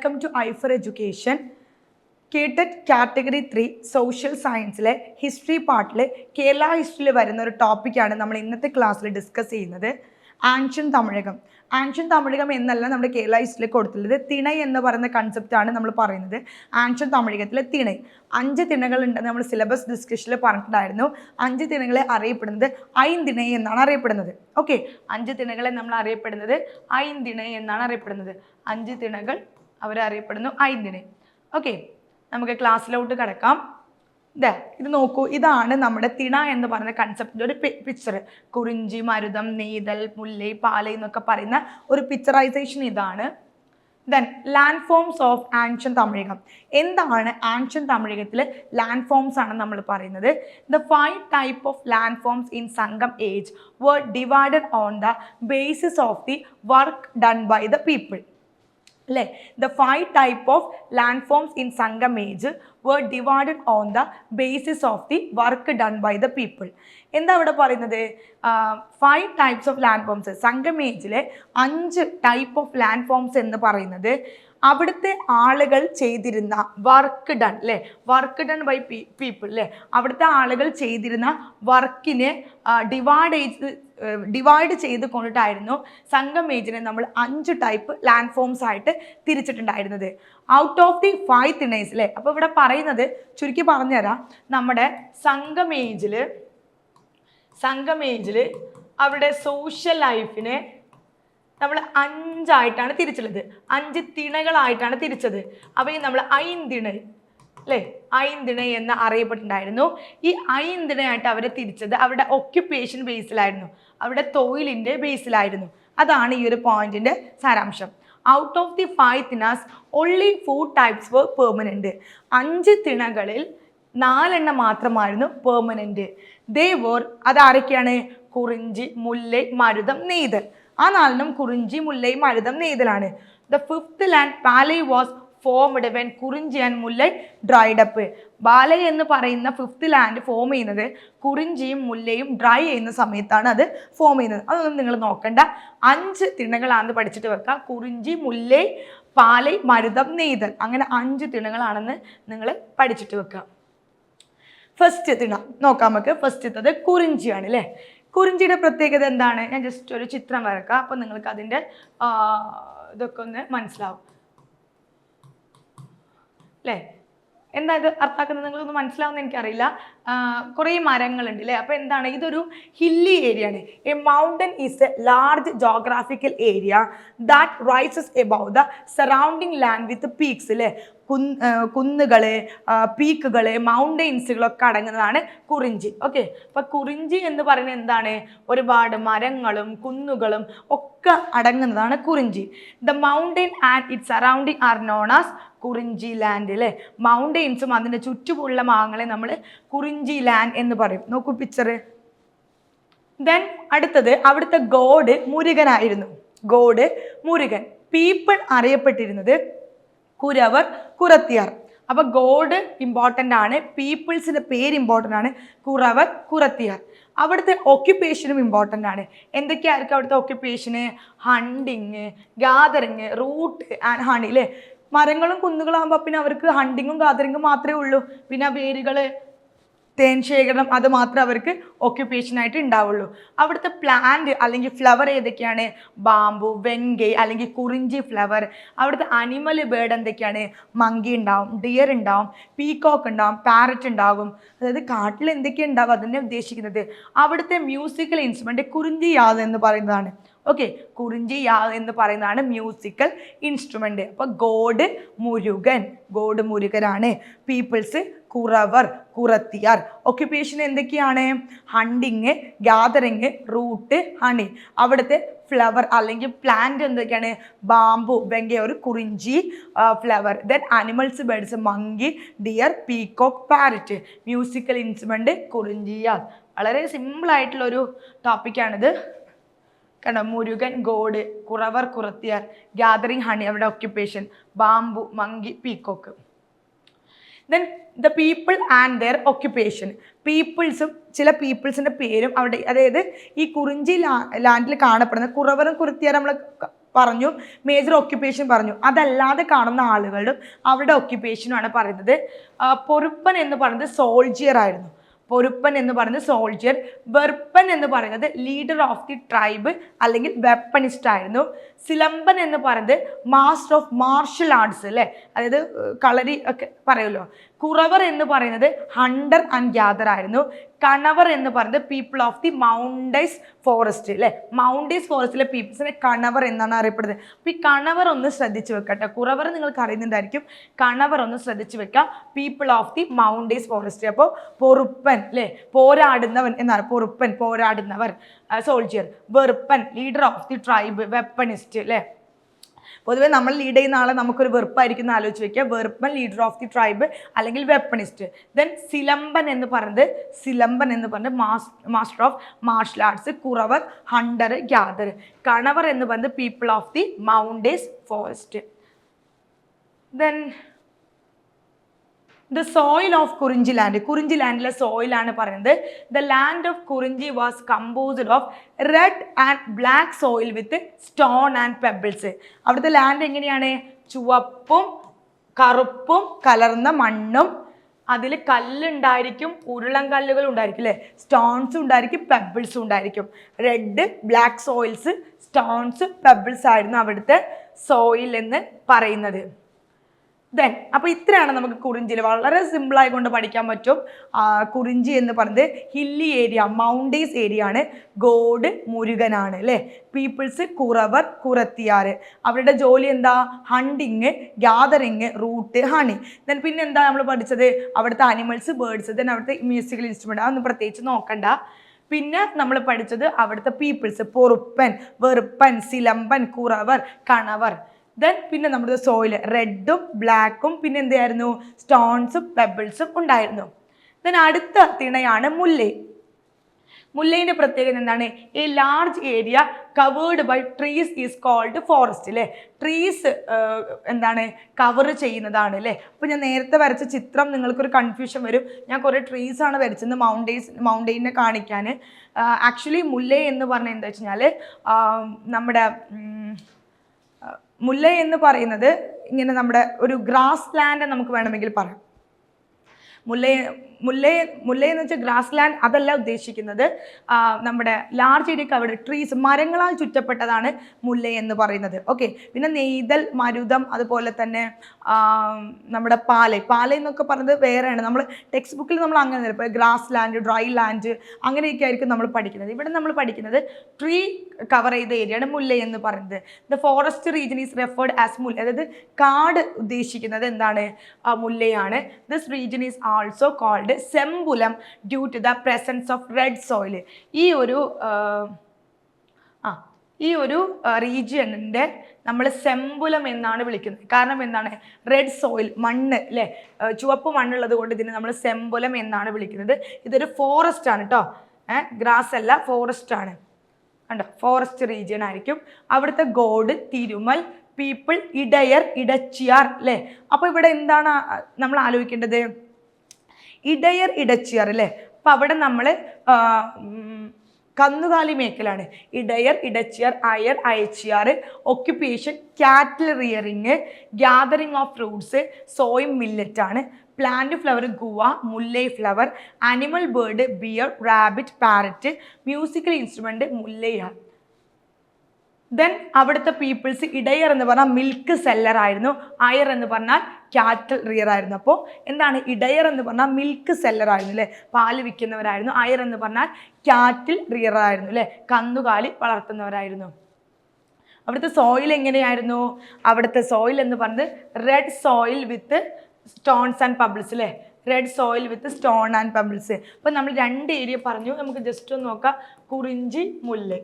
Welcome to I four education കേട്ടറ്റ് category three social സയൻസിലെ history പാർട്ടിൽ കേരള ഹിസ്റ്ററിയിൽ വരുന്ന ഒരു ടോപ്പിക്കാണ് നമ്മൾ ഇന്നത്തെ ക്ലാസ്സിൽ ഡിസ്കസ് ചെയ്യുന്നത്. ആൻഷ്യൻ തമിഴകം. ആൻഷ്യൻ തമിഴകം എന്നല്ല നമ്മുടെ കേരള ഹിസ്റ്ററിയിൽ കൊടുത്തുള്ളത് തിണൈ എന്ന് പറയുന്ന കൺസെപ്റ്റാണ് നമ്മൾ പറയുന്നത്. ആൻഷ്യൻ തമിഴകത്തിലെ തിണൈ. അഞ്ച് തിണകളുണ്ടെന്ന് നമ്മൾ സിലബസ് ഡിസ്കഷനിൽ പറഞ്ഞിട്ടുണ്ടായിരുന്നു. അഞ്ച് തിണകളെ അറിയപ്പെടുന്നത് ഐന്തിണൈ എന്നാണ് അറിയപ്പെടുന്നത്. ഓക്കെ അഞ്ച് തിണകളെ നമ്മൾ അറിയപ്പെടുന്നത് ഐന്തിണൈ എന്നാണ് അറിയപ്പെടുന്നത്. അഞ്ച് തിണകൾ അവരറിയപ്പെടുന്നു ഐന്ദിനെ. ഓക്കെ നമുക്ക് ക്ലാസ്സിലോട്ട് കിടക്കാം. ദേ ഇത് നോക്കൂ ഇതാണ് നമ്മുടെ തിണ എന്ന് പറയുന്ന കൺസെപ്റ്റിന്റെ ഒരു പിക്ചർ കുറിഞ്ചി മരുതം നെയ്തൽ മുല്ലൈ പാലൈ എന്നൊക്കെ പറയുന്ന ഒരു പിക്ചറൈസേഷൻ ഇതാണ്. Then land forms of ancient Tamilakam. എന്താണ് ആൻഷ്യൻ തമിഴകത്തിൽ ലാൻഡ് ഫോംസ് ആണ് നമ്മൾ പറയുന്നത്? The five type of land forms in Sangam age were divided on the basis of the work done by the people അല്ലേ the five type of land forms in Sangam age were divided on the basis of the work done by the people എന്താ ഇവിടെ പറയുന്നത്? Five types of land forms Sangam ഏജിലെ അഞ്ച് type of land forms എന്ന് പറയുന്നത് അവിടുത്തെ ആളുകൾ ചെയ്തിരുന്ന work done അല്ലേ വർക്ക് ഡൺ ബൈ പീപ്പിൾ അല്ലേ അവിടുത്തെ ആളുകൾ ചെയ്തിരുന്ന വർക്കിനെ ഡിവൈഡ് ഡിവൈഡ് ചെയ്ത് കൊണ്ടിട്ടായിരുന്നു സംഘം ഏജിനെ നമ്മൾ അഞ്ച് ടൈപ്പ് ലാൻഡ് ഫോംസ് ആയിട്ട് തിരിച്ചിട്ടുണ്ടായിരുന്നത്. ഔട്ട് ഓഫ് ദി ഫൈവ് തിണേഴ്സ് അല്ലേ അപ്പോൾ ഇവിടെ പറയുന്നത് ചുരുക്കി പറഞ്ഞുതരാം. നമ്മുടെ സംഘമേജിൽ സംഘമേജിൽ അവരുടെ സോഷ്യൽ ലൈഫിനെ നമ്മൾ അഞ്ചായിട്ടാണ് തിരിച്ചുള്ളത്. അഞ്ച് തിണകളായിട്ടാണ് തിരിച്ചത്. അപ്പോൾ ഈ നമ്മൾ ഐന്തിണ അല്ലേ ഐന്തിണ എന്ന് അറിയപ്പെട്ടിട്ടുണ്ടായിരുന്നു. ഈ ഐന്തിണയായിട്ട് അവരെ തിരിച്ചത് അവരുടെ ഒക്യുപ്പേഷൻ ബേസിലായിരുന്നു അവരുടെ തൊഴിലിന്റെ ബേസിലായിരുന്നു അതാണ് ഈ ഒരു പോയിന്റിന്റെ സാരാംശം. Out of the five തിനാസ് only four types were permanent അഞ്ച് തിണകളിൽ നാലെണ്ണം മാത്രമായിരുന്നു പെർമനന്റ് ദേ വോർ അതാരൊക്കെയാണ് കുറിഞ്ചി മുല്ലൈ മരുതം നെയ്തൽ. ആ നാലിനും Kurinji Mullai Marutham നെയ്തലാണ്. The fifth land Palai was formed when Kurinji and Mullai dried up Palai എന്ന് പറയുന്ന ഫിഫ്ത്ത് ലാൻഡ് ഫോം ചെയ്യുന്നത് കുറിഞ്ചിയും മുല്ലയും ഡ്രൈ ചെയ്യുന്ന സമയത്താണ് അത് ഫോം ചെയ്യുന്നത്. അതൊന്നും നിങ്ങൾ നോക്കണ്ട. അഞ്ച് തിണകളാണെന്ന് പഠിച്ചിട്ട് വെക്കുക കുറിഞ്ചി മുല്ലൈ പാലൈ മരുതം നെയ്തൽ. അങ്ങനെ അഞ്ച് തിണകളാണെന്ന് നിങ്ങൾ പഠിച്ചിട്ട് വെക്കുക ഫസ്റ്റ് തിണ നോക്കാം നമുക്ക്. ഫസ്റ്റത്തത് കുറിഞ്ചിയാണ് അല്ലേ കുറിഞ്ചിയുടെ പ്രത്യേകത എന്താണ്? ഞാൻ ജസ്റ്റ് ഒരു ചിത്രം വരക്കാം. അപ്പോൾ നിങ്ങൾക്ക് അതിന്റെ ഇതൊക്കെ ഒന്ന് മനസ്സിലാവും. അല്ലേ എന്താ ഇത് അർത്ഥാക്കുന്നത് നിങ്ങൾക്കൊന്നും മനസ്സിലാവുന്ന എനിക്കറിയില്ല. കുറേ മരങ്ങളുണ്ട് അല്ലേ അപ്പോൾ എന്താണ്? ഇതൊരു ഹില്ലി ഏരിയ ആണ്. A mountain is a large geographical area that rises above the surrounding land with peaks അല്ലേ കുന്ന് കുന്നുകൾ പീക്കുകൾ മൗണ്ടെയിൻസുകളൊക്കെ അടങ്ങുന്നതാണ് കുറിഞ്ചി. ഓക്കെ അപ്പോൾ കുറിഞ്ചി എന്ന് പറയുന്നത് എന്താണ്? ഒരുപാട് മരങ്ങളും കുന്നുകളും ഒക്കെ അടങ്ങുന്നതാണ് Kurinji. The mountain and it surrounding are known as Kurinji land അല്ലേ മൗണ്ടെയിൻസും അതിന്റെ ചുറ്റുമുള്ള ഭാഗങ്ങളെ നമ്മൾ കുറിഞ്ചി ലാൻഡ് എന്ന് പറയും. നോക്കൂ പിക്ചർ ദെൻ അടുത്തത് അവിടുത്തെ ഗോഡ് മുരുകനായിരുന്നു. ഗോഡ് മുരുകൻ. പീപ്പിൾ അറിയപ്പെട്ടിരുന്നത് കുരവർ കുറത്തിയാർ. അപ്പൊ ഗോഡ് ഇമ്പോർട്ടന്റ് ആണ്. പീപ്പിൾസിന്റെ പേര് ഇമ്പോർട്ടന്റ് ആണ്. കുറവർ കുറത്തിയാർ. അവിടുത്തെ ഓക്യുപ്പേഷനും ഇമ്പോർട്ടന്റ് ആണ്. എന്തൊക്കെയായിരിക്കും അവിടുത്തെ ഓക്യുപ്പേഷന് hunting gathering root and honey അല്ലേ മരങ്ങളും കുന്നുകളാകുമ്പോൾ പിന്നെ അവർക്ക് ഹണ്ടിങ്ങും ഗാദറിങ്ങും മാത്രമേ ഉള്ളൂ. പിന്നെ വേരുകൾ തേൻ ശേഖരണം അത് മാത്രമേ അവർക്ക് ഓക്യുപ്പേഷനായിട്ട് ഉണ്ടാവുള്ളൂ. അവിടുത്തെ പ്ലാന്റ് അല്ലെങ്കിൽ ഫ്ലവർ ഏതൊക്കെയാണ്? ബാമ്പു വെങ്കൈ അല്ലെങ്കിൽ കുറിഞ്ചി ഫ്ലവർ അവിടുത്തെ അനിമൽ ബേർഡ് എന്തൊക്കെയാണ്? മങ്കി ഉണ്ടാവും ഡിയർ ഉണ്ടാവും പീകോക്ക് ഉണ്ടാവും പാരറ്റ് ഉണ്ടാകും. അതായത് കാട്ടിൽ എന്തൊക്കെയാണ് ഉണ്ടാവും അതിനെ ഉദ്ദേശിക്കുന്നത്. അവിടുത്തെ മ്യൂസിക്കൽ ഇൻസ്ട്രുമെന്റ് കുറിഞ്ചി യാത് എന്ന് പറയുന്നതാണ്. ഓക്കെ കുറിഞ്ചി യാ എന്ന് പറയുന്നതാണ് മ്യൂസിക്കൽ ഇൻസ്ട്രുമെന്റ് അപ്പോൾ ഗോഡ് മുരുകൻ ഗോഡ് മുരുകനാണ്. പീപ്പിൾസ് കുറവർ കുറത്തിയാർ. ഒക്യുപ്പേഷൻ എന്തൊക്കെയാണ്? ഹണ്ടിങ് ഗ്യാതറിങ് റൂട്ട് ഹണി അവിടുത്തെ ഫ്ലവർ അല്ലെങ്കിൽ പ്ലാന്റ് എന്തൊക്കെയാണ്? ബാമ്പു വെങ്ക ഒരു Kurinji flower then animals birds monkey deer peacock parrot musical instrument കുറിഞ്ചിയാർ വളരെ ഒരു ടോപ്പിക്കാണിത് കണ്ടോ? Murugan god Kuravar Kurathiyar gathering honey അവരുടെ occupation bamboo monkey peacock then the people and their occupation പീപ്പിൾസും ചില പീപ്പിൾസിന്റെ പേരും അവിടെ അതായത് ഈ കുറിഞ്ചി ലാൻഡിൽ കാണപ്പെടുന്ന കുറവറും കുറുത്തിയാർ നമ്മൾ പറഞ്ഞു മേജർ ഓക്യുപ്പേഷൻ പറഞ്ഞു. അതല്ലാതെ കാണുന്ന ആളുകളും അവരുടെ ഓക്യുപ്പേഷനുമാണ് പറയുന്നത്. പൊറുപ്പൻ എന്ന് പറയുന്നത് സോൾജിയർ ആയിരുന്നു. പൊരുപ്പൻ എന്ന് പറയുന്നത് സോൾജിയർ വെർപ്പൻ എന്ന് പറയുന്നത് ലീഡർ ഓഫ് ദി ട്രൈബ് അല്ലെങ്കിൽ വെപ്പണിസ്റ്റ് ആയിരുന്നു. സിലമ്പൻ എന്ന് പറയുന്നത് മാസ്റ്റർ ഓഫ് മാർഷൽ ആർട്സ് അല്ലേ അതായത് കളരി ഒക്കെ പറയുമല്ലോ. കുറവർ എന്ന് പറയുന്നത് ഹണ്ടർ ആൻഡ് ഗ്യാദർ ആയിരുന്നു. കണവർ എന്ന് പറയുന്നത് people of the mountains forest അല്ലേ മൗണ്ടൈസ് ഫോറസ്റ്റിലെ പീപ്പിൾസിനെ കണവർ എന്നാണ് അറിയപ്പെടുന്നത്. അപ്പോൾ ഈ കണവർ ഒന്ന് ശ്രദ്ധിച്ചു വെക്കട്ടെ കുറവർ നിങ്ങൾക്ക് അറിയുന്നുണ്ടായിരിക്കും കണവർ ഒന്ന് ശ്രദ്ധിച്ചു വെക്കാം. People of the mountains forest അപ്പോൾ പൊറുപ്പൻ അല്ലേ പോരാടുന്നവൻ എന്നാണ്. പൊറുപ്പൻ പോരാടുന്നവർ. Soldier Veruppan leader of the tribe weaponist അല്ലേ പൊതുവെ നമ്മൾ ലീഡ് ചെയ്യുന്ന ആളെ നമുക്കൊരു വെറുപ്പായിരിക്കും എന്ന് ആലോചിച്ച് വെക്കുക. Veruppan leader of the tribe അല്ലെങ്കിൽ വെപ്പണിസ്റ്റ് ദെൻ സിലമ്പൻ എന്ന് പറയുന്നത് സിലമ്പൻ എന്ന് പറഞ്ഞത് mass master of martial arts Kuravar hunter gather Kanavar എന്ന് പറയുന്നത് people of the mountains forest then the soil of Kurinji land Kurinji ലാൻഡിലെ സോയിലാണ് പറയുന്നത്. The land of Kurinji was composed of red and black soil with stone and pebbles അവിടുത്തെ land എങ്ങനെയാണ്? ചുവപ്പും കറുപ്പും കലർന്ന മണ്ണും അതിൽ കല്ലുണ്ടായിരിക്കും ഉരുളൻ കല്ലുകൾ ഉണ്ടായിരിക്കും അല്ലേ? സ്റ്റോൺസ് ഉണ്ടായിരിക്കും പെബിൾസ് ഉണ്ടായിരിക്കും. Red black soils stones pebbles ആയിരുന്നു അവിടുത്തെ സോയിൽ എന്ന് പറയുന്നത്. ദെൻ അപ്പോൾ ഇത്രയാണ് നമുക്ക് കുറിഞ്ചിയിൽ വളരെ സിമ്പിളായി കൊണ്ട് പഠിക്കാൻ പറ്റും. കുറിഞ്ചി എന്ന് പറയുന്നത് ഹില്ലി ഏരിയ മൗണ്ടേസ് ഏരിയ ആണ്. ഗോഡ് മുരുകനാണ് അല്ലേ? പീപ്പിൾസ് കുറവർ കുറത്തിയാറ് അവരുടെ ജോലി എന്താ? Hunting gathering root honey then പിന്നെ എന്താ നമ്മൾ പഠിച്ചത്? അവിടുത്തെ അനിമൽസ് ബേർഡ്സ് ദെൻ അവിടുത്തെ മ്യൂസിക്കൽ ഇൻസ്ട്രുമെന്റ് അതൊന്നും പ്രത്യേകിച്ച് നോക്കണ്ട. പിന്നെ നമ്മൾ പഠിച്ചത് അവിടുത്തെ പീപ്പിൾസ് പൊറുപ്പൻ വെറുപ്പൻ സിലമ്പൻ കുറവർ കണവർ. ദെൻ പിന്നെ നമ്മുടെ സോയിൽ റെഡും ബ്ലാക്കും പിന്നെ എന്തായിരുന്നു സ്റ്റോൺസും പെബിൾസും ഉണ്ടായിരുന്നു. ദെൻ അടുത്ത തിണയാണ് മുല്ലേ. മുല്ലൈന്റെ പ്രത്യേകത എന്താണ്? A large area covered by trees is called forest അല്ലേ ട്രീസ് എന്താണ്? കവർ ചെയ്യുന്നതാണ് അല്ലേ അപ്പോൾ ഞാൻ നേരത്തെ വരച്ച ചിത്രം നിങ്ങൾക്കൊരു കൺഫ്യൂഷൻ വരും. ഞാൻ കുറേ ട്രീസ് ആണ് വരച്ചത് മൗണ്ടെയ്സ് മൗണ്ടെയിനെ കാണിക്കാൻ. ആക്ച്വലി മുല്ലേ എന്ന് പറഞ്ഞാൽ എന്താ വെച്ച് കഴിഞ്ഞാൽ നമ്മുടെ മുല്ല എന്ന് പറയുന്നത് ഇങ്ങനെ നമ്മുടെ ഒരു ഗ്രാസ് ലാൻഡ് നമുക്ക് വേണമെങ്കിൽ പറയാം. മുല്ല മുല്ലയെ മുല്ലയെന്ന് വെച്ചാൽ ഗ്രാസ് ലാൻഡ് അതല്ല ഉദ്ദേശിക്കുന്നത്. നമ്മുടെ ലാർജ് ഏരിയ കവേഡ് ട്രീസ് മരങ്ങളാൽ ചുറ്റപ്പെട്ടതാണ് മുല്ല എന്ന് പറയുന്നത്. ഓക്കെ പിന്നെ നെയ്തൽ മരുതം അതുപോലെ തന്നെ നമ്മുടെ പാല. പാല എന്നൊക്കെ പറയുന്നത് വേറെയാണ്. നമ്മൾ ടെക്സ്റ്റ് ബുക്കിൽ നമ്മൾ അങ്ങനെ ഇപ്പോൾ ഗ്രാസ് ലാൻഡ് ഡ്രൈ ലാൻഡ് അങ്ങനെയൊക്കെ ആയിരിക്കും നമ്മൾ പഠിക്കുന്നത്. ഇവിടെ നമ്മൾ പഠിക്കുന്നത് ട്രീ കവർ ചെയ്ത ഏരിയയാണ് മുല്ല എന്ന് പറയുന്നത്. The forest region is referred as Mullai. അതായത് കാട് ഉദ്ദേശിക്കുന്നത് എന്താണ്? മുല്ലയാണ് this region is also called Sempulam due to the presence of red soil ഈ ഒരു ആ, ഈ ഒരു റീജിയണിന്റെ നമ്മൾ സെമ്പുലം എന്നാണ് വിളിക്കുന്നത്. കാരണം എന്താണ്? റെഡ് സോയിൽ മണ്ണ് അല്ലേ ചുവപ്പ് മണ്ണുള്ളത് കൊണ്ട് ഇതിനെ നമ്മൾ സെമ്പുലം എന്നാണ് വിളിക്കുന്നത്. ഇതൊരു ഫോറസ്റ്റ് ആണ് കേട്ടോ ഏഹ് ഗ്രാസ് അല്ല ഫോറസ്റ്റ് ആണ്. കണ്ടോ? ഫോറസ്റ്റ് റീജിയൻ ആയിരിക്കും. അവിടുത്തെ ഗോഡ് തിരുമൽ പീപ്പിൾ ഇടയർ ഇടച്ചിയാർ അല്ലേ അപ്പോൾ ഇവിടെ എന്താണ് നമ്മൾ ആലോചിക്കേണ്ടത്? ഇടയർ ഇടച്ചിയർ അല്ലേ? അപ്പം അവിടെ നമ്മൾ കന്നുകാലി മേക്കലാണ് Idaiyar Idaichiyar Ayar Aychiyar occupation cattle rearing gathering of fruits സോയും millet ആണ്. Plant flower guava Mullai flower animal bird bear rabbit parrot musical instrument മുല്ലയാണ് then അവിടുത്തെ പീപ്പിൾസ് ഇടയർ എന്ന് പറഞ്ഞാൽ മിൽക്ക് സെല്ലർ ആയിരുന്നു. അയർ എന്ന് പറഞ്ഞാൽ ക്യാറ്റൽ റിയർ ആയിരുന്നു. അപ്പോൾ എന്താണ്? ഇടയർ എന്ന് പറഞ്ഞാൽ മിൽക്ക് സെല്ലർ ആയിരുന്നു അല്ലേ? പാൽ വിൽക്കുന്നവരായിരുന്നു. അയർ എന്ന് പറഞ്ഞാൽ ക്യാറ്റിൽ റിയർ ആയിരുന്നു അല്ലേ? കന്നുകാലി വളർത്തുന്നവരായിരുന്നു. അവിടുത്തെ സോയിൽ എങ്ങനെയായിരുന്നു? അവിടുത്തെ സോയിൽ എന്ന് പറഞ്ഞത് red soil with stones and pebbles അല്ലേ? Red soil with stone and pebbles അപ്പം നമ്മൾ രണ്ട് ഏരിയ പറഞ്ഞു. നമുക്ക് ജസ്റ്റ് ഒന്ന് നോക്കാം. കുറിഞ്ചി മുല്ല്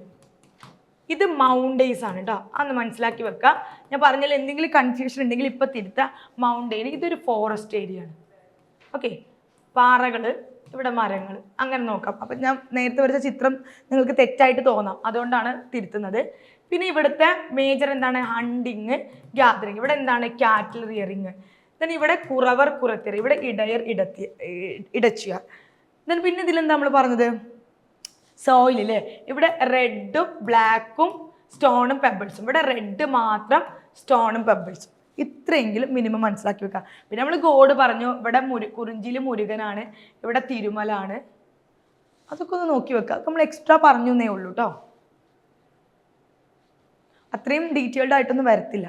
ഇത് മൗണ്ടെയ്സ് ആണ് കേട്ടോ അന്ന് മനസ്സിലാക്കി വെക്കുക ഞാൻ പറഞ്ഞാൽ എന്തെങ്കിലും കൺഫ്യൂഷൻ ഉണ്ടെങ്കിൽ ഇപ്പം തിരുത്തുക മൗണ്ടെയിൻ ഇതൊരു ഫോറസ്റ്റ് ഏരിയ ആണ്. ഓക്കെ പാറകൾ ഇവിടെ മരങ്ങൾ അങ്ങനെ നോക്കാം. അപ്പം ഞാൻ നേരത്തെ വരച്ച ചിത്രം നിങ്ങൾക്ക് തെറ്റായിട്ട് തോന്നാം. അതുകൊണ്ടാണ് തിരുത്തുന്നത്. പിന്നെ ഇവിടുത്തെ മേജർ എന്താണ്? ഹണ്ടിങ് ഗ്യാതറിങ് ഇവിടെ എന്താണ്? കാറ്റിൽ റിയറിങ് ദെൻ ഇവിടെ കുറവർ കുറത്തിയർ. ഇവിടെ ഇടയർ ഇടത്തി ഇടച്ചിയാർ. ദെൻ പിന്നെ ഇതിലെന്താ നമ്മൾ പറഞ്ഞത്? സോയിൽ അല്ലേ ഇവിടെ റെഡും ബ്ലാക്കും സ്റ്റോണും പെബിൾസും ഇവിടെ റെഡ് മാത്രം സ്റ്റോണും പെബിൾസും ഇത്രയെങ്കിലും മിനിമം മനസ്സിലാക്കി വെക്കുക പിന്നെ നമ്മൾ ഗോഡ് പറഞ്ഞു. ഇവിടെ മുരു കുറിഞ്ചിയിൽ മുരുകനാണ്. ഇവിടെ തിരുമലാണ്. അതൊക്കെ ഒന്ന് നോക്കി വെക്കുക നമ്മൾ എക്സ്ട്രാ പറഞ്ഞു എന്നേ ഉള്ളൂ കേട്ടോ അത്രയും ഡീറ്റെയിൽഡ് ആയിട്ടൊന്നും വരത്തില്ല.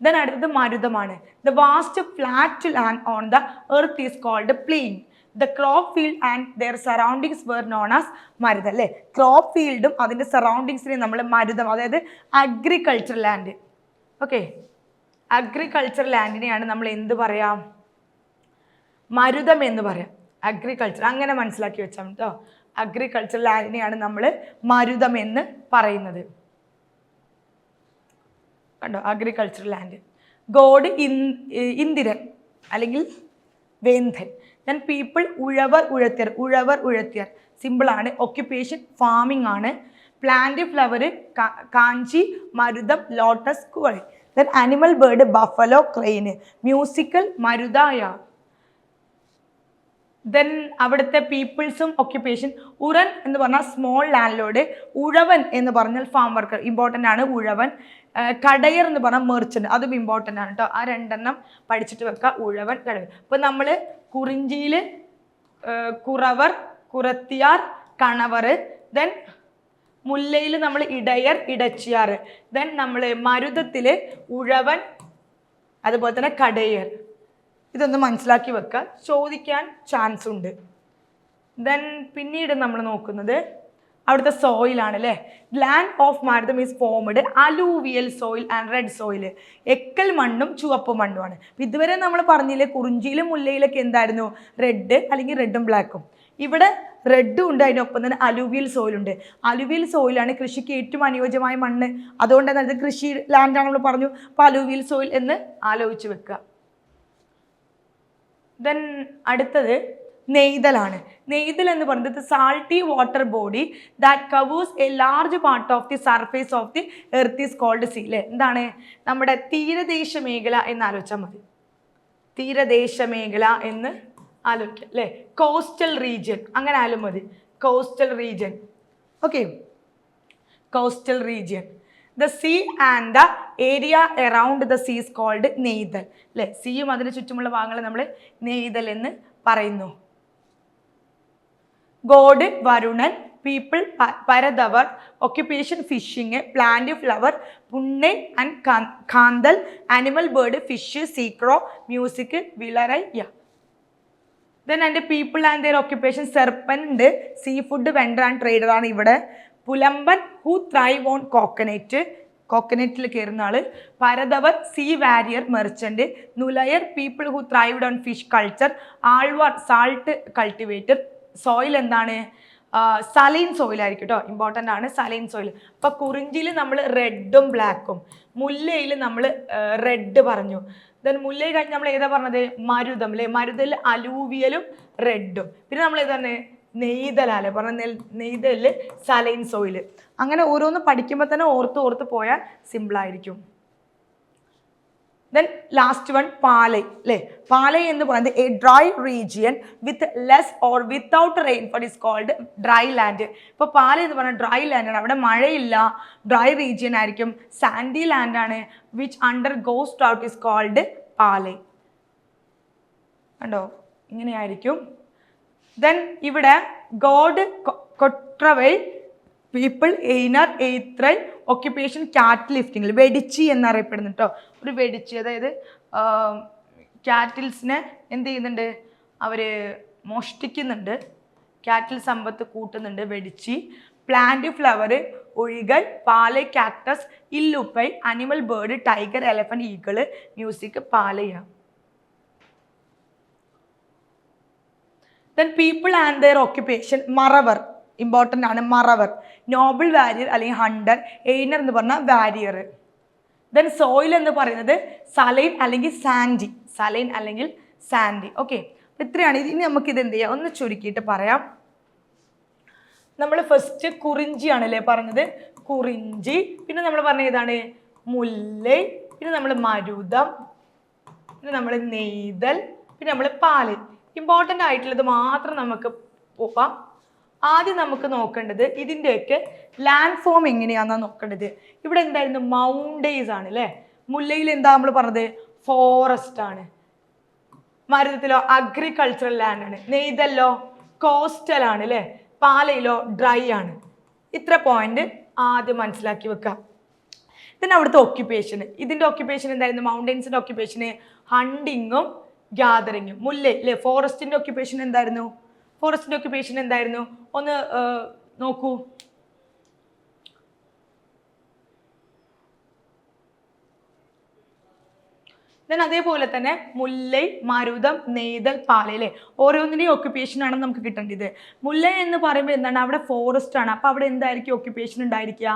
ദെൻ അടുത്തത് മരുതമാണ്. The vast flat land on the earth is called plain the crop field and their surroundings were known as Marutham അല്ലേ? ക്രോപ്പ് ഫീൽഡും അതിന്റെ സറൗണ്ടിങ്സിനെ നമ്മൾ മരുതം അതായത് അഗ്രികൾച്ചർ ലാൻഡ് ഓക്കെ അഗ്രികൾച്ചർ ലാൻഡിനെയാണ് നമ്മൾ എന്ത് പറയാം? മരുതം എന്ന് പറയാം. അഗ്രികൾച്ചർ അങ്ങനെ മനസ്സിലാക്കി വെച്ചാൽ കേട്ടോ അഗ്രികൾച്ചർ ലാൻഡിനെയാണ് നമ്മൾ മരുതം എന്ന് പറയുന്നത്. കണ്ടോ? അഗ്രികൾച്ചർ ലാൻഡ് ഗോഡ് ഇന്ദിരൻ അല്ലെങ്കിൽ വേന്ധൻ. Then people Uzhavar Uzhathiyar Uzhavar Uzhathiyar. സിമ്പിളാണ് ഓക്യുപ്പേഷൻ ഫാമിംഗ് ആണ്. പ്ലാന്റ് ഫ്ലവർ കാഞ്ചി മരുതം lotus കുവളി. Then animal bird buffalo crane musical മരുതായ. Then അവിടുത്തെ പീപ്പിൾസും ഒക്യുപ്പേഷൻ ഉറൻ എന്ന് പറഞ്ഞാൽ സ്മോൾ ലാൻഡ് ലോഡ് ഉഴവൻ എന്ന് പറഞ്ഞാൽ ഫാം വർക്കർ ഇമ്പോർട്ടന്റ് ആണ് ഉഴവൻ. കടയർ എന്ന് പറഞ്ഞാൽ മെർച്ചന്റ് അതും ഇമ്പോർട്ടന്റ് ആണ് കേട്ടോ ആ രണ്ടെണ്ണം പഠിച്ചിട്ട് വെക്കുക ഉഴവൻ കടയർ. അപ്പോൾ നമ്മൾ കുറിഞ്ചിയിൽ കുറവർ കുറത്തിയാർ കണവർ ദെൻ മുല്ലയിൽ നമ്മൾ ഇടയർ ഇടച്ചിയാർ. ദെൻ നമ്മൾ മരുതത്തിൽ ഉഴവൻ അതുപോലെ തന്നെ കടയർ. ഇതൊന്ന് മനസ്സിലാക്കി വെക്കുക ചോദിക്കാൻ ചാൻസ് ഉണ്ട്. ദെൻ പിന്നീട് നമ്മൾ നോക്കുന്നത് അവിടുത്തെ സോയിലാണ് അല്ലേ land of Marutham is formed alluvial soil and red soil എക്കൽ മണ്ണും ചുവപ്പ് മണ്ണുമാണ് ഇതുവരെ നമ്മൾ പറഞ്ഞില്ലേ കുറിഞ്ചിയിലും മുല്ലയിലൊക്കെ എന്തായിരുന്നു? റെഡ് അല്ലെങ്കിൽ റെഡും ബ്ലാക്കും ഇവിടെ റെഡും ഉണ്ട് അതിനൊപ്പം തന്നെ അലൂവിയൽ സോയിലുണ്ട് അലൂവിയൽ സോയിലാണ് കൃഷിക്ക് ഏറ്റവും അനുയോജ്യമായ മണ്ണ്. അതുകൊണ്ട് തന്നെ കൃഷി ലാൻഡാണ് നമ്മൾ പറഞ്ഞു. അപ്പോൾ അലൂവിയൽ സോയിൽ എന്ന് ആലോചിച്ച് വെക്കുക ദെൻ അടുത്തത് നെയ്തലാണ്. നെയ്തൽ എന്ന് പറയുന്നത് salty water body that covers a large part of the surface of the earth is called sea അല്ലേ എന്താണ്? നമ്മുടെ തീരദേശ മേഖല എന്ന് ആലോചിച്ചാൽ മതി. തീരദേശ മേഖല എന്ന് ആലോചിക്കുക അല്ലേ കോസ്റ്റൽ റീജിയൻ അങ്ങനെ ആയാലും മതി. Coastal region okay coastal region the sea and the area around the seas called Neithal അല്ലേ സീയും അതിന് ചുറ്റുമുള്ള ഭാഗങ്ങളെ നമ്മൾ നെയ്തൽ എന്ന് പറയുന്നു. God Varunan people Parathavar occupation fishing plant flower പുണ്ണെ and കാന്തൽ animal bird fish sea crow music വിളറൈ യ. ദെൻ എന്റെ പീപ്പിൾ ആൻഡ് ദെയർ ഒക്യുപ്പേഷൻ ഉണ്ട് sea food vendor and trader ആണ് ഇവിടെ പുലമ്പൻ ഹൂ ത്രൈവ് ഓൺ കോക്കനറ്റ് കോക്കനറ്റിൽ കയറുന്ന ആൾ Parathavar sea warrior merchant Nulaiyar people who thrived on fish culture Alwar salt cultivator soil എന്താണ്? Saline soil ആയിരിക്കും കേട്ടോ ഇമ്പോർട്ടന്റ് ആണ് സലൈൻ സോയിൽ അപ്പോൾ കുറിഞ്ചിയിൽ നമ്മൾ റെഡും ബ്ലാക്കും മുല്ലയിൽ നമ്മൾ റെഡ് പറഞ്ഞു. ദെൻ മുല്ലയിൽ കഴിഞ്ഞ് നമ്മൾ ഏതാ പറഞ്ഞത്? മരുതം അല്ലേ മരുതൽ അലൂവിയലും റെഡും പിന്നെ നമ്മൾ ഏതാണ്? നെയ്തലല്ലേ പറഞ്ഞ നെൽ നെയ്തൽ സലൈൻ സോയിൽ അങ്ങനെ ഓരോന്ന് പഠിക്കുമ്പോൾ തന്നെ ഓർത്ത് ഓർത്ത് പോയാൽ സിമ്പിളായിരിക്കും ദെൻ ലാസ്റ്റ് വൺ പാലൈ അല്ലേ പാലൈ എന്ന് പറയുന്നത് a dry region with less or without rainfall is called dry land ഇപ്പോൾ പാലൈ എന്ന് പറഞ്ഞാൽ ഡ്രൈ ലാൻഡാണ് അവിടെ മഴയില്ല ഡ്രൈ റീജിയൻ ആയിരിക്കും. Sandy ലാൻഡാണ് which under goes out is called Palai. കണ്ടോ? ഇങ്ങനെയായിരിക്കും ദെൻ ഇവിടെ god Kotravai people Eyinar എയ്ത്രൈ occupation കാറ്റ് ലിഫ്റ്റിങ്ങിൽ വെടിച്ചി എന്നറിയപ്പെടുന്നു കേട്ടോ ഒരു വെടിച്ചി അതായത് കാറ്റിൽസിനെ എന്ത് ചെയ്യുന്നുണ്ട്? അവർ മോഷ്ടിക്കുന്നുണ്ട്. കാറ്റിൽ സമ്പത്ത് കൂട്ടുന്നുണ്ട് വെടിച്ചി. പ്ലാന്റ് ഫ്ലവർ ഒഴികൾ പാൽ cactus ഇല്ലുപ്പൈ animal bird tiger elephant eagle music പാലയാണ് then people and their occupation Maravar important ആണ് മറവർ നോബിൾ വാരിയർ അല്ലെങ്കിൽ ഹണ്ടർ എയ്നർ എന്ന് പറഞ്ഞാൽ വാരിയർ ദെൻ സോയിൽ എന്ന് പറയുന്നത് സലൈൻ അല്ലെങ്കിൽ സാൻഡി സലൈൻ അല്ലെങ്കിൽ സാൻഡി ഓക്കെ ഇത്രയാണ്. ഇനി നമുക്ക് ഇത് എന്ത് ചെയ്യാം? ഒന്ന് ചുരുക്കിയിട്ട് പറയാം. നമ്മൾ ഫസ്റ്റ് കുറിഞ്ചിയാണല്ലേ പറഞ്ഞത്? കുറിഞ്ചി. പിന്നെ നമ്മൾ പറഞ്ഞ ഏതാണ്? മുല്ലൈ. പിന്നെ നമ്മൾ മരുതം. പിന്നെ നമ്മൾ നെയ്തൽ. പിന്നെ നമ്മൾ പാൽ. ഇമ്പോർട്ടന്റ് ആയിട്ടുള്ളത് മാത്രം നമുക്ക് പോകാം. ആദ്യം നമുക്ക് നോക്കേണ്ടത് ഇതിന്റെയൊക്കെ ലാൻഡ് ഫോം എങ്ങനെയാണെന്നാണ് നോക്കേണ്ടത്. ഇവിടെ എന്തായിരുന്നു? മൗണ്ടെയ്സ് ആണ് അല്ലേ മുല്ലയിൽ എന്താ നമ്മൾ പറഞ്ഞത്? ഫോറസ്റ്റ് ആണ്. മരുതത്തിലോ അഗ്രികൾച്ചറൽ ലാൻഡ് ആണ്. നെയ്തല്ലോ കോസ്റ്റൽ ആണ് അല്ലേ പാലയിലോ ഡ്രൈ ആണ്. ഇത്ര പോയിന്റ് ആദ്യം മനസ്സിലാക്കി വെക്കുക പിന്നെ അവിടുത്തെ ഓക്യുപ്പേഷൻ ഇതിന്റെ ഓക്യുപ്പേഷൻ എന്തായിരുന്നു? മൗണ്ടൻസിന്റെ ഓക്യുപ്പേഷന് ഹണ്ടിങ്ങും ഗ്യാതറിങ്ങും മുല്ല അല്ലേ ഫോറസ്റ്റിന്റെ ഓക്യുപ്പേഷൻ എന്തായിരുന്നു? ഫോറസ്റ്റിന്റെ ഓക്യുപ്പേഷൻ എന്തായിരുന്നു? ഒന്ന് നോക്കൂ. അതേപോലെ തന്നെ മുല്ലൈ മരുതം നെയ്തൽ പാലയിലെ ഓരോന്നിന്റെയും ഓക്യുപ്പേഷൻ ആണ് നമുക്ക് കിട്ടേണ്ടത്. മുല്ലൈ എന്ന് പറയുമ്പോൾ എന്താണ്? അവിടെ ഫോറസ്റ്റ് ആണ്. അപ്പോൾ അവിടെ എന്തായിരിക്കും ഓക്യുപ്പേഷൻ ഉണ്ടായിരിക്കുക?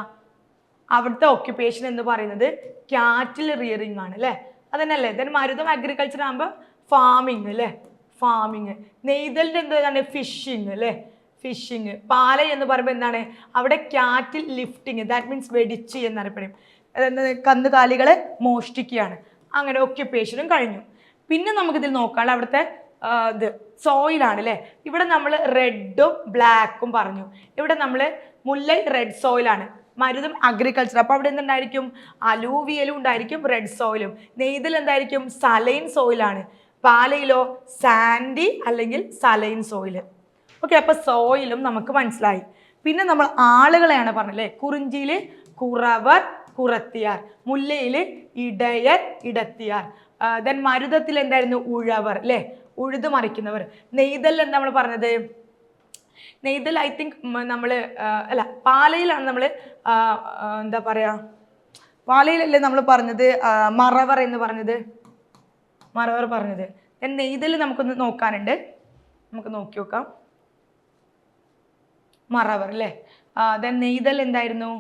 അവിടുത്തെ ഓക്യുപ്പേഷൻ എന്ന് പറയുന്നത് ക്യാറ്റിൽ റിയറിങ് ആണ് അല്ലേ? അതന്നെയല്ലേ ദെൻ മരുതം അഗ്രികൾച്ചർ ആകുമ്പോൾ ഫാമിങ് അല്ലേ? ഫാമിങ് നെയ്തലിന്റെ എന്താണ് ഫിഷിങ് അല്ലേ? ഫിഷിങ് പാല എന്ന് പറയുമ്പോൾ എന്താണ്? അവിടെ cattle lifting that means Vetchi എന്നറിയപ്പെടും അതായത് കന്നുകാലികളെ മോഷ്ടിക്കുകയാണ്. അങ്ങനെ ഒക്യുപ്പേഷനും കഴിഞ്ഞു. പിന്നെ നമുക്കിതിൽ നോക്കാം അവിടുത്തെ ഇത് സോയിലാണ് അല്ലേ? ഇവിടെ നമ്മൾ റെഡും ബ്ലാക്കും പറഞ്ഞു. ഇവിടെ നമ്മൾ മുല്ലൈ റെഡ് സോയിലാണ് മരുതും അഗ്രികൾച്ചർ അപ്പോൾ അവിടെ എന്തുണ്ടായിരിക്കും? അലൂവിയലും ഉണ്ടായിരിക്കും റെഡ് സോയിലും നെയ്തൽ എന്തായിരിക്കും? സലൈൻ സോയിലാണ് പാലയിലോ സാൻഡി അല്ലെങ്കിൽ സലൈൻ സോയിൽ. ഓക്കെ അപ്പോൾ സോയിലും നമുക്ക് മനസ്സിലായി. പിന്നെ നമ്മൾ ആളുകളെയാണ് പറഞ്ഞല്ലേ കുറിഞ്ചിയിൽ കുറവർ കുറത്തിയാർ. മുല്ലയിൽ ഇടയർ ഇടത്തിയാർ. ദെൻ മരുതത്തിൽ എന്തായിരുന്നു? ഉഴവർ അല്ലേ? ഉഴുതു മറിക്കുന്നവർ. നെയ്തൽ എന്താ നമ്മൾ പറഞ്ഞത്? നെയ്തൽ ഐ തിങ്ക് നമ്മൾ അല്ല പാലയിലാണ് നമ്മൾ എന്താ പറയുക പാലയിലല്ലേ നമ്മൾ പറഞ്ഞത്? മറവർ എന്ന് പറഞ്ഞത്. മറവർ പറഞ്ഞത്. ദെൻ നെയ്തൽ നമുക്കൊന്ന് നോക്കാനുണ്ട്. നമുക്ക് നോക്കി നോക്കാം. മറവർ അല്ലേ? ദെൻ നെയ്തൽ എന്തായിരുന്നു?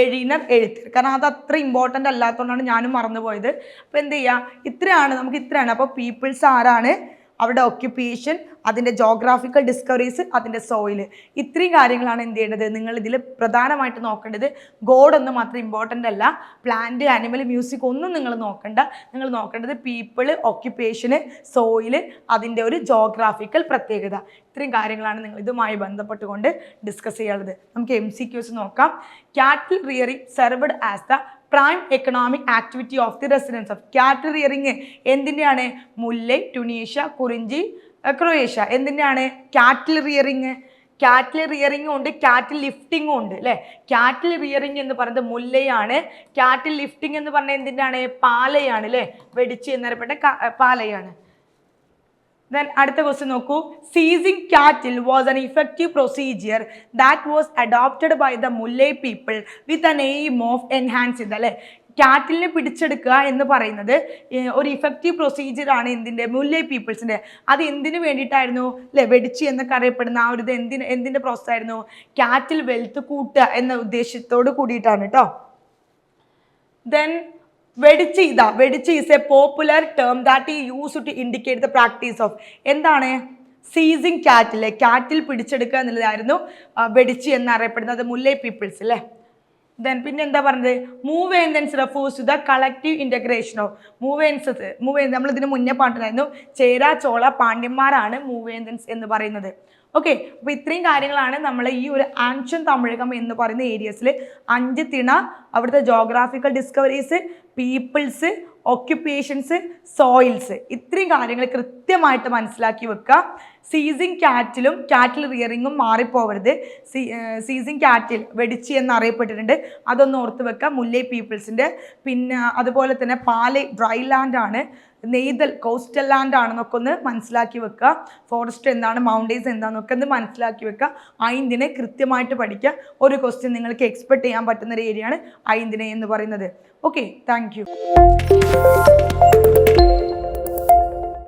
എഴിനർ എഴുത്തർ കാരണം അത് അത്ര ഇമ്പോർട്ടന്റ് അല്ലാത്തതുകൊണ്ടാണ് ഞാനും മറന്നുപോയത്. അപ്പോൾ എന്ത് ചെയ്യുക ഇത്രയാണ് നമുക്ക് ഇത്രയാണ്. അപ്പോൾ പീപ്പിൾസ് ആരാണ്? അവരുടെ ഒക്യുപ്പേഷൻ അതിന്റെ ജോഗ്രാഫിക്കൽ ഡിസ്കവറീസ് അതിന്റെ സോയിൽ ഇത്രയും കാര്യങ്ങളാണ് എന്ത് ചെയ്യേണ്ടത്? നിങ്ങൾ ഇതിൽ പ്രധാനമായിട്ട് നോക്കേണ്ടത് ഗോഡ് ഒന്നും മാത്രം ഇമ്പോർട്ടന്റ് അല്ല. പ്ലാന്റ് ആനിമൽ മ്യൂസിക് ഒന്നും നിങ്ങൾ നോക്കേണ്ട. നിങ്ങൾ നോക്കേണ്ടത് പീപ്പിൾ ഒക്യുപ്പേഷന് സോയിൽ അതിന്റെ ഒരു ജോഗ്രാഫിക്കൽ പ്രത്യേകത. ഇത്രയും കാര്യങ്ങളാണ് നിങ്ങൾ ഇതുമായി ബന്ധപ്പെട്ടുകൊണ്ട് ഡിസ്കസ് ചെയ്യാനുള്ളത്. നമുക്ക് എം സി ക്യൂസ് നോക്കാം. Cattle rearing served as the prime economic activity of the residents of cattle rearing എന്തിന്റെയാണ് Mullai Tunisia Kurinji Croatia. എന്തിന്റെയാണ് കാറ്റിൽ റിയറിങ് കാറ്റിൽ റിയറിങ്ങും ഉണ്ട് കാറ്റിൽ ലിഫ്റ്റിങ്ങും ഉണ്ട് അല്ലേ? ക്യാറ്റിൽ റിയറിങ് എന്ന് പറയുന്നത് മുല്ലയാണ്. കാറ്റിൽ ലിഫ്റ്റിംഗ് എന്ന് പറഞ്ഞാൽ എന്തിന്റെയാണ് പാലയാണ് അല്ലേ? വെടിച്ച് എന്നറിയപ്പെട്ട പാലയാണ്. ദെൻ അടുത്ത ക്വസ്റ്റ്യൻ നോക്കൂ. Seizing cattle was an effective procedure that was adopted by the Mullai people with an aim of enhance ഇത് അല്ലേ? കാറ്റിലിനെ പിടിച്ചെടുക്കുക എന്ന് പറയുന്നത് ഒരു ഇഫക്റ്റീവ് പ്രൊസീജിയർ ആണ് എന്തിന്റെ? മുല്ലേ പീപ്പിൾസിന്റെ അത് എന്തിനു വേണ്ടിയിട്ടായിരുന്നു? അല്ലേ? വെടിച്ച് എന്നൊക്കെ അറിയപ്പെടുന്ന ആ ഒരു ഇത് എന്തിന് എന്തിന്റെ പ്രോസസ് ആയിരുന്നു? കാറ്റിൽ വെൽത്ത് കൂട്ടുക എന്ന ഉദ്ദേശത്തോട് കൂടിയിട്ടാണ് കേട്ടോ ദെൻ വെടിച്ച് ഇതാ വെടിച്ച് is a popular term that ഈ use to indicate the practice of എന്താണ്? സീസിങ് കാറ്റിലെ കാറ്റിൽ പിടിച്ചെടുക്കുക എന്നുള്ളതായിരുന്നു വെടിച്ച് എന്നറിയപ്പെടുന്നത് മുല്ലൈ പീപ്പിൾസ് അല്ലേ? ദെൻ പിന്നെ എന്താ പറഞ്ഞത്? മൂവേന്തൻസ് refers to the collective integration of മൂവേൻസസ് മൂവേ നമ്മൾ ഇതിന് മുന്നേ പാട്ടുണ്ടായിരുന്നു ചേരാ ചോള പാണ്ഡ്യന്മാരാണ് മൂവേന്തൻസ് എന്ന് പറയുന്നത്. ഓക്കെ അപ്പോൾ ഇത്രയും കാര്യങ്ങളാണ് നമ്മൾ ഈ ഒരു ആൻഷൻ തമിഴകം എന്ന് പറയുന്ന ഏരിയസിൽ അഞ്ച് തിണ അവിടുത്തെ geographical discoveries peoples occupations soils ഇത്രയും കാര്യങ്ങൾ കൃത്യമായിട്ട് മനസ്സിലാക്കി വെക്കുക സീസിങ് കാറ്റിലും കാറ്റിൽ റിയറിങ്ങും മാറിപ്പോവരുത്. സീ സീസിങ് കാറ്റിൽ വെടിച്ച് എന്നറിയപ്പെട്ടിട്ടുണ്ട്. അതൊന്ന് ഓർത്ത് വെക്കുക മുല്ലൈ പീപ്പിൾസിന്റെ പിന്നെ അതുപോലെ തന്നെ പാല ഡ്രൈ ലാൻഡാണ് നെയ്തൽ കോസ്റ്റൽ ലാൻഡ് ആണെന്നൊക്കെ ഒന്ന് മനസ്സിലാക്കി വെക്കുക. ഫോറസ്റ്റ് എന്താണ് മൗണ്ടെയ്ൻസ് എന്താണെന്നൊക്കെ ഒന്ന് മനസ്സിലാക്കി വെക്കുക. ഐന്തിനെ കൃത്യമായിട്ട് പഠിക്കുക. ഒരു ക്വസ്റ്റ്യൻ നിങ്ങൾക്ക് എക്സ്പെക്ട് ചെയ്യാൻ പറ്റുന്ന ഒരു ഏരിയയാണ് ഐന്തിനെ എന്ന് പറയുന്നത്. Okay thank